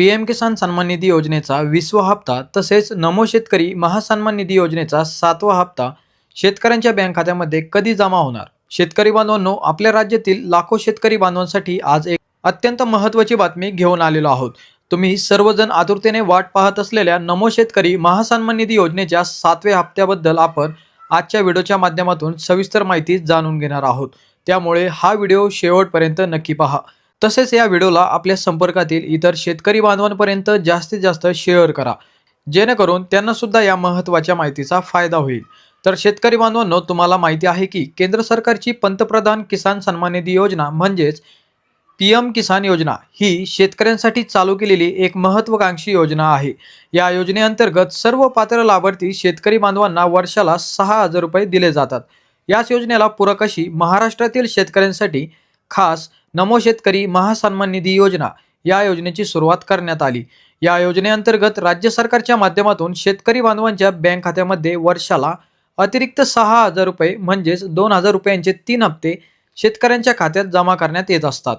P M किसान सन्मान निधी योजनेचा वीसवा हप्ता तसेच नमो शेतकरी महासन्मान निधी योजनेचा सातवा हप्ता शेतकऱ्यांच्या बँक खात्यामध्ये कधी जमा होणार? शेतकरी बांधवांनो आपल्या राज्यातील लाखो शेतकरी बांधवांसाठी आज एक अत्यंत महत्त्वाची बातमी घेऊन आलेलो आहोत. तुम्ही सर्वजण आतुरतेने वाट पाहत असलेल्या नमो शेतकरी महासन्मान निधी योजनेच्या सातव्या हप्त्याबद्दल आपण आजच्या व्हिडिओच्या माध्यमातून सविस्तर माहिती जाणून घेणार आहोत. त्यामुळे हा व्हिडिओ शेवटपर्यंत नक्की पहा. तसेच या व्हिडिओला आपल्या संपर्कातील इतर शेतकरी बांधवांपर्यंत जास्तीत जास्त शेअर करा. जेणेकरून त्यांना सुद्धा या महत्त्वाच्या माहितीचा फायदा होईल. तर शेतकरी बांधवांनो तुम्हाला माहिती आहे की केंद्र सरकारची पंतप्रधान किसान सन्मान निधी योजना म्हणजेच पी एम किसान योजना ही शेतकऱ्यांसाठी चालू केलेली एक महत्त्वाकांक्षी योजना आहे. या योजनेअंतर्गत सर्व पात्र लाभार्थी शेतकरी बांधवांना वर्षाला सहा हजार रुपये दिले जातात. याच योजनेला पूरक अशी महाराष्ट्रातील शेतकऱ्यांसाठी खास नमो शेतकरी महासन्मान निधी योजना या योजनेची सुरुवात करण्यात आली. या योजनेअंतर्गत राज्य सरकारच्या माध्यमातून शेतकरी बांधवांच्या बँक खात्यामध्ये वर्षाला अतिरिक्त सहा हजार रुपये म्हणजेच दोन हजार रुपयांचे तीन हप्ते शेतकऱ्यांच्या खात्यात जमा करण्यात येत असतात.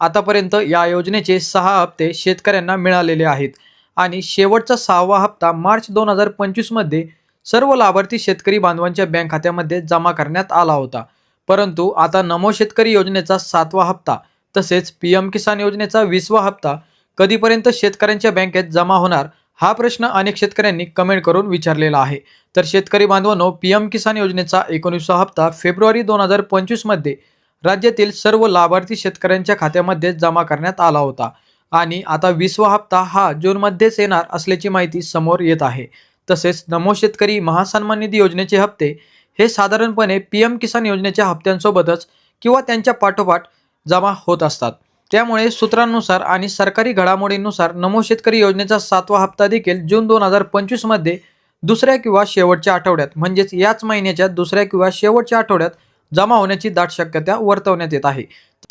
आतापर्यंत या योजनेचे सहा हप्ते शेतकऱ्यांना मिळालेले आहेत आणि शेवटचा सहावा हप्ता मार्च दोन हजार पंचवीसमध्ये सर्व लाभार्थी शेतकरी बांधवांच्या बँक खात्यामध्ये जमा करण्यात आला होता. परंतु आता नमो शेतकरी योजनेचा सातवा हप्ता तसेच पी एम किसान योजनेचा वीसवा हप्ता कधीपर्यंत शेतकऱ्यांच्या बँकेत जमा होणार हा प्रश्न अनेक शेतकऱ्यांनी कमेंट करून विचारलेला आहे. तर शेतकरी बांधवांनो पी एम किसान योजनेचा एकोणीसवा हप्ता फेब्रुवारी दोन हजार पंचवीसमध्ये राज्यातील सर्व लाभार्थी शेतकऱ्यांच्या खात्यामध्ये जमा करण्यात आला होता. आणि आता वीसवा हप्ता हा जूनमध्येच येणार असल्याची माहिती समोर येत आहे. तसेच नमो शेतकरी महासन्मान निधी योजनेचे हप्ते हे साधारणपणे पी एम किसान योजनेच्या हप्त्यांसोबतच किंवा त्यांच्या पाठोपाठ जमा होत असतात. त्यामुळे सूत्रांनुसार आणि सरकारी घडामोडींनुसार नमो शेतकरी योजनेचा सातवा हप्ता देखील जून दोन हजार पंचवीसमध्ये दुसऱ्या किंवा शेवटच्या आठवड्यात म्हणजेच याच महिन्याच्या दुसऱ्या किंवा शेवटच्या आठवड्यात जमा होण्याची दाट शक्यता वर्तवण्यात येत आहे.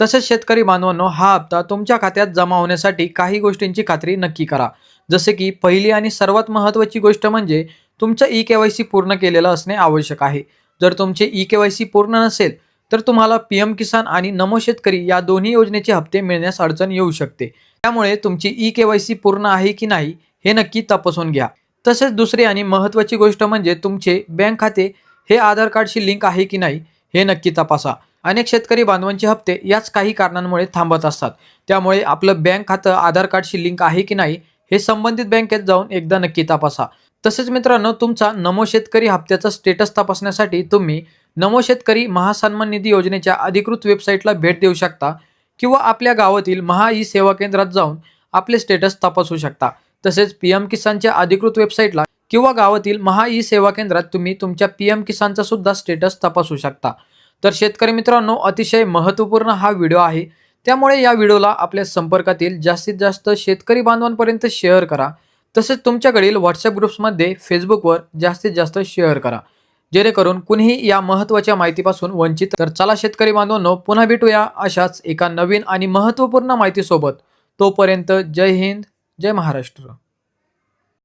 तसेच शेतकरी बांधवांनो हा हप्ता तुमच्या खात्यात जमा होण्यासाठी काही गोष्टींची खात्री नक्की करा. जसे की पहिली आणि सर्वात महत्त्वाची गोष्ट म्हणजे तुमचं ई के वाय सी पूर्ण केलेलं असणे आवश्यक आहे. जर तुमचे ई के वाय सी पूर्ण नसेल तर तुम्हाला पी एम किसान आणि नमो शेतकरी या दोन्ही योजनेचे हप्ते मिळण्यास अडचण येऊ शकते. त्यामुळे तुमची ई के वाय सी पूर्ण आहे की नाही हे नक्की तपासून घ्या. तसेच दुसरी आणि महत्त्वाची गोष्ट म्हणजे तुमचे बँक खाते हे आधार कार्डशी लिंक आहे की नाही हे नक्की तपासा. अनेक शेतकरी बांधवांचे हप्ते याच काही कारणांमुळे थांबत असतात. त्यामुळे आपलं बँक खातं आधार कार्डशी लिंक आहे की नाही हे संबंधित बँकेत जाऊन एकदा नक्की तपासा. तसेच मित्रांनो तुमचा नमो शेतकरी हप्त्याचा स्टेटस तपासण्यासाठी तुम्ही नमो शेतकरी महासन्मान निधी योजनेच्या अधिकृत वेबसाईटला भेट देऊ शकता किंवा आपल्या गावातील महा ई सेवा केंद्रात जाऊन आपले स्टेटस तपासू शकता. तसेच पी एम किसानच्या अधिकृत वेबसाईटला किंवा गावातील महा ई सेवा केंद्रात तुम्ही तुमच्या पी एम किसानचा सुद्धा स्टेटस तपासू शकता. तर शेतकरी मित्रांनो अतिशय महत्त्वपूर्ण हा व्हिडिओ आहे. त्यामुळे या व्हिडिओला आपल्या संपर्कातील जास्तीत जास्त शेतकरी बांधवांपर्यंत शेअर करा. तसेच तुमच्याकडील व्हॉट्सअप ग्रुप्समध्ये फेसबुकवर जास्तीत जास्त शेअर करा. जेणेकरून कुणीही या महत्त्वाच्या माहितीपासून वंचित तर चला शेतकरी बांधवांनो पुन्हा भेटूया अशाच एका नवीन आणि महत्त्वपूर्ण माहितीसोबत. तोपर्यंत जय हिंद जय महाराष्ट्र.